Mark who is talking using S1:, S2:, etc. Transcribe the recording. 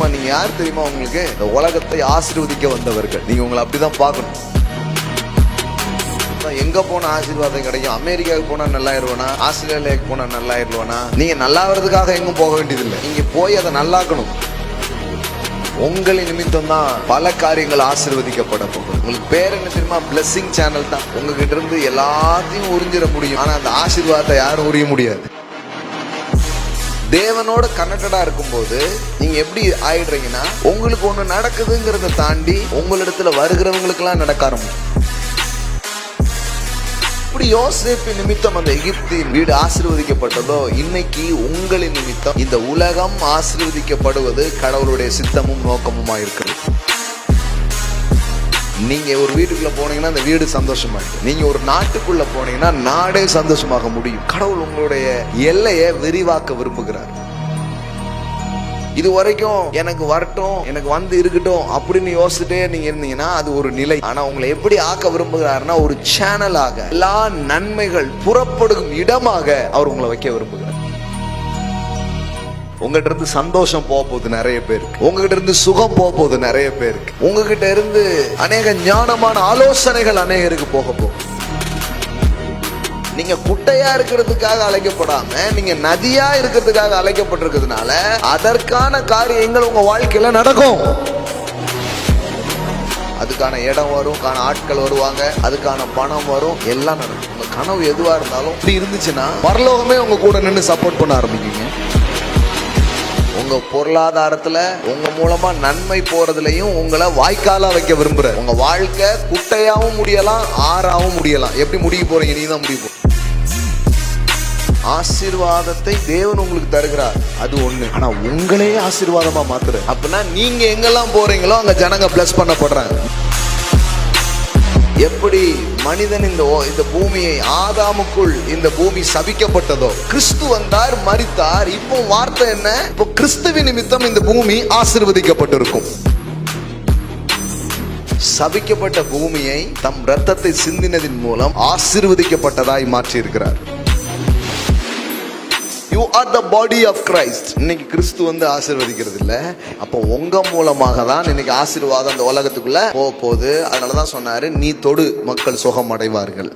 S1: அப்ப நீங்க யார் தெரியுமா உங்களுக்கு? இந்த உலகத்தை ஆசீர்வதிக்க வந்தவர்கள். நீங்க உங்களை அப்படிதான் பார்க்கணும். எங்க போன ஆசீர்வாதம் கிடைக்கும்? அமெரிக்காவுக்கு போனா நல்லா இருவனா ஆஸ்திரேலியாவுக்கு போனா நல்லா இருவனா நீங்க நல்லா வர்றதுக்காக எங்கும் போக வேண்டியதில்லை. நீங்க போய் அதை நல்லாக்கணும். உங்களின் நிமித்தம் தான் பல காரியங்கள் ஆசிர்வதிக்கப்பட போகும் உங்களுக்கு பேர் என்ன தெரியுமா? பிளஸிங் சேனல் தான். உங்ககிட்ட இருந்து எல்லாத்தையும் உறிஞ்சிட முடியும். ஆனா அந்த ஆசீர்வாதத்தை யாரும் உரிய முடியாது. தேவனோட கனெக்டடா இருக்கும்போது நீங்க எப்படி ஆயிடுறீங்கன்னா உங்களுக்கு ஒண்ணு நடக்குதுங்கிறத தாண்டி உங்களிடத்துல வருகிறவங்களுக்கெல்லாம் நடக்க ஆரம்பிக்கும். இப்படி யோசேப்பு நிமித்தம் அந்த எகிப்தின் வீடு ஆசீர்வதிக்கப்பட்டதோ இன்னைக்கு உங்களின் நிமித்தம் இந்த உலகம் ஆசீர்வதிக்கப்படுவது கடவுளுடைய சித்தமும் நோக்கமுமா இருக்கிறது நீங்கள் ஒரு வீட்டுக்குள்ளே போனீங்கன்னா அந்த வீடு சந்தோஷமா நீங்கள் ஒரு நாட்டுக்குள்ளே போனீங்கன்னா நாடே சந்தோஷமாக முடியும். கடவுள் உங்களுடைய எல்லையை விரிவாக்க விரும்புகிறார். இது வரைக்கும் எனக்கு வரட்டும் எனக்கு வந்து இருக்கட்டும் அப்படின்னு யோசிச்சுட்டே நீங்க இருந்தீங்கன்னா அது ஒரு நிலை. ஆனா உங்களை எப்படி ஆக்க விரும்புகிறாருன்னா ஒரு சேனலாக எல்லா நன்மைகள் புறப்படும் இடமாக அவர் உங்களை வைக்க விரும்புகிறார். உங்ககிட்ட இருந்து சந்தோஷம் போக போகுது நிறைய பேருக்கு. உங்ககிட்ட இருந்து சுகம் போக போகுது நிறைய பேருக்கு. உங்ககிட்ட இருந்து அநேக ஞானமான ஆலோசனைகள் அநேகருக்கு போக போகுது. நீங்க குட்டையா இருக்கிறதுக்காக அழைக்கப்படாம நீங்க நதியா இருக்கிறதுக்காக அழைக்கப்பட்டிருக்கிறதுனால அதற்கான காரியங்கள் உங்க வாழ்க்கையில நடக்கும். அதுக்கான இடம் வரும் ஆட்கள் வருவாங்க அதுக்கான பணம் வரும் எல்லாம் நடக்கும். உங்க கனவு எதுவா இருந்தாலும் இப்படி இருந்துச்சுன்னா பரலோகமே உங்க கூட நின்று சப்போர்ட் பண்ண ஆரம்பிக்குங்க. உங்க பொருளாதாரத்துல உங்க மூலமா நன்மை போறதுலயும் உங்களை வாய்க்காலா வைக்க விரும்புற உங்க வாழ்க்கை குட்டையாவும் முடியலாம் ஆறாவும் முடியலாம். எப்படி முடிய போறீங்க? நீ தான் முடிய ஆசீர்வாதத்தை தேவன் உங்களுக்கு தருகிறார். அது ஒண்ணு. ஆனா உங்களே ஆசீர்வாதமா மாத்துற அப்படின்னா நீங்க எங்கெல்லாம் போறீங்களோ அங்க ஜனங்க பிளஸ் பண்ணப்படுறாங்க. எப்படி மனிதன் இந்த இந்த பூமியை ஆதாமுக்குள் இந்த பூமி சபிக்கப்பட்டதோ? கிறிஸ்து வந்தார் மறித்தார் இப்போ வார்த்தை என்ன? இப்போ கிறிஸ்துவின் நிமித்தம் இந்த பூமி ஆசிர்வதிக்கப்பட்டிருக்கும். சபிக்கப்பட்ட பூமியை தம் ரத்தத்தை சிந்தினதின் மூலம் ஆசிர்வதிக்கப்பட்டதாய் மாற்றியிருக்கிறார். You are the body of Christ இன்னைக்கு கிறிஸ்து வந்து ஆசீர்வதிக்கிறது இல்ல அப்போ உங்க மூலமாக தான் இன்னைக்கு ஆசீர்வாதம் அந்த உலகத்துக்குள்ள போக போகுது அதனால தான் சொன்னாரு நீ தொடு மக்கள் சுகம் அடைவார்கள்